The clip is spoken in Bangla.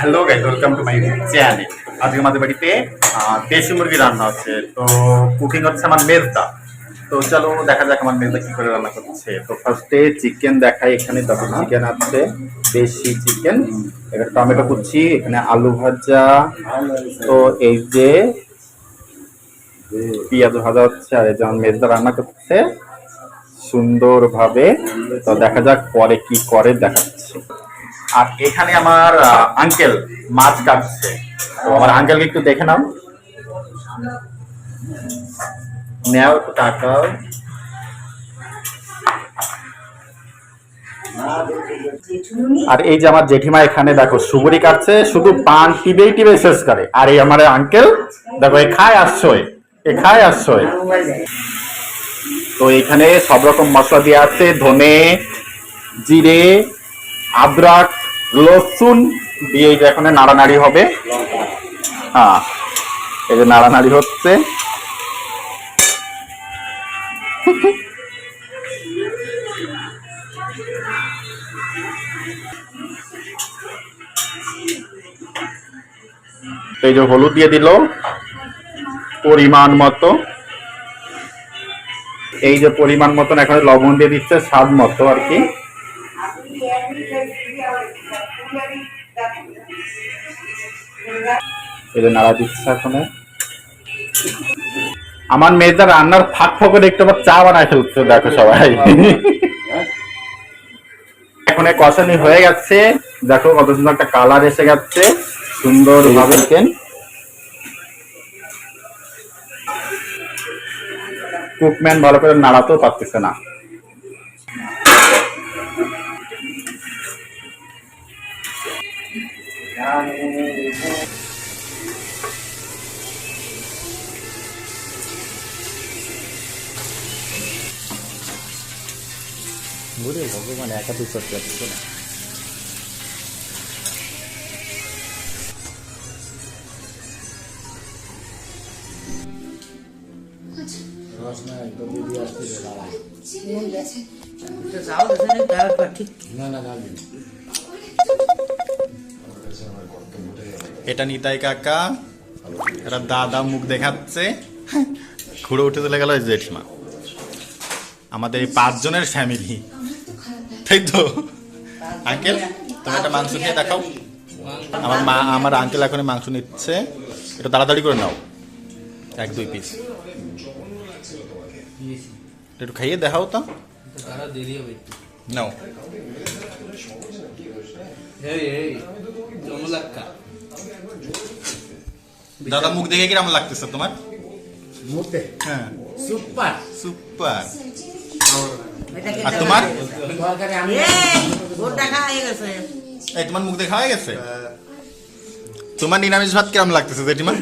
Hello guys welcome to my YouTube channel আজকে আমাদের বাড়িতে দেশি মুরগি রান্না হচ্ছে। তো কুকিং হচ্ছে আমার মেজদা। তো চলো দেখা যাক আমার মেজদা কি করে রান্না করছে। তো ফার্স্টে চিকেন দেখাই এখানে দেখো চিকেন আছে দেশি চিকেন এখানে টমেটো কুচি এখানে আলু ভাজা। তো এই যে পেঁয়াজ ভাজা হচ্ছে আর এই যে আমার মেজদা রান্না করছে সুন্দরভাবে। তো দেখা যাক পরে কি করে দেখাচ্ছে। আর এখানে আমার আঙ্কেল মাছ কাটছে। তো আমার আঙ্কেলকে একটু দেখে নাও। নেও একটু টাকাও আর এই যে আমার জেঠিমা এখানে, দেখো সুগুরি কাটছে, শুধু পান টিবেই টিবে শেষ করে। আর এই আমার আঙ্কেল দেখো, এ খায় আসছই এ খায় আসছই তো এখানে সব রকম মশলা দিয়ে আছে, ধনে, জিরে, আদরক রসুন দিয়ে যে এখানে নাড়ানাড়ি হবে। হ্যাঁ এই যে নাড়ানাড়ি হচ্ছে। এই যে হলুদ দিয়ে দিল পরিমাণ মতো। এই যে পরিমাণ মতন এখানে লবণ দিয়ে দিচ্ছে স্বাদ মতো আর কি। আমার মেয়েটা রান্নার ফাঁক ফকে দেখতে পাচ্ছ চা বানায় ফেলছে, দেখো সবাই। এখন কষানি হয়ে গেছে। দেখো কত সুন্দর একটা কালার এসে গেছে সুন্দর ভাবে কুকম্যান ভালো করে নাড়াতেও পারতেছে না। ঘুরে ভগবান একা তো করতে পারছ না না না না এটা নিতাই কাকা। এটা দাদা মুখ দেখাচ্ছে। ঘুরে উঠে চলে গেল জেঠিমা। আমাদের এই পাঁচজনের ফ্যামিলি তাই তো? আঙ্কেল, তুমি একটা মাংস খেয়ে দেখাও। আমার মা, আমার আঙ্কেল এখন মাংস নিচ্ছে। এটা তাড়াতাড়ি করে নাও। এক, দুই পিস একটু খাইয়ে দেখাও তো। দেরি হবে একটু। নাও দাদা মুখ দেখে কীরকম লাগতেছে তোমার? মুতে হ্যাঁ। সুপার সুপার এটা আর তোমার? হয়ে এই তোমার মুখ দেখা হয়ে গেছে? তোমার নিরামিষ ভাত কিরম লাগতেছে জেঠিমা?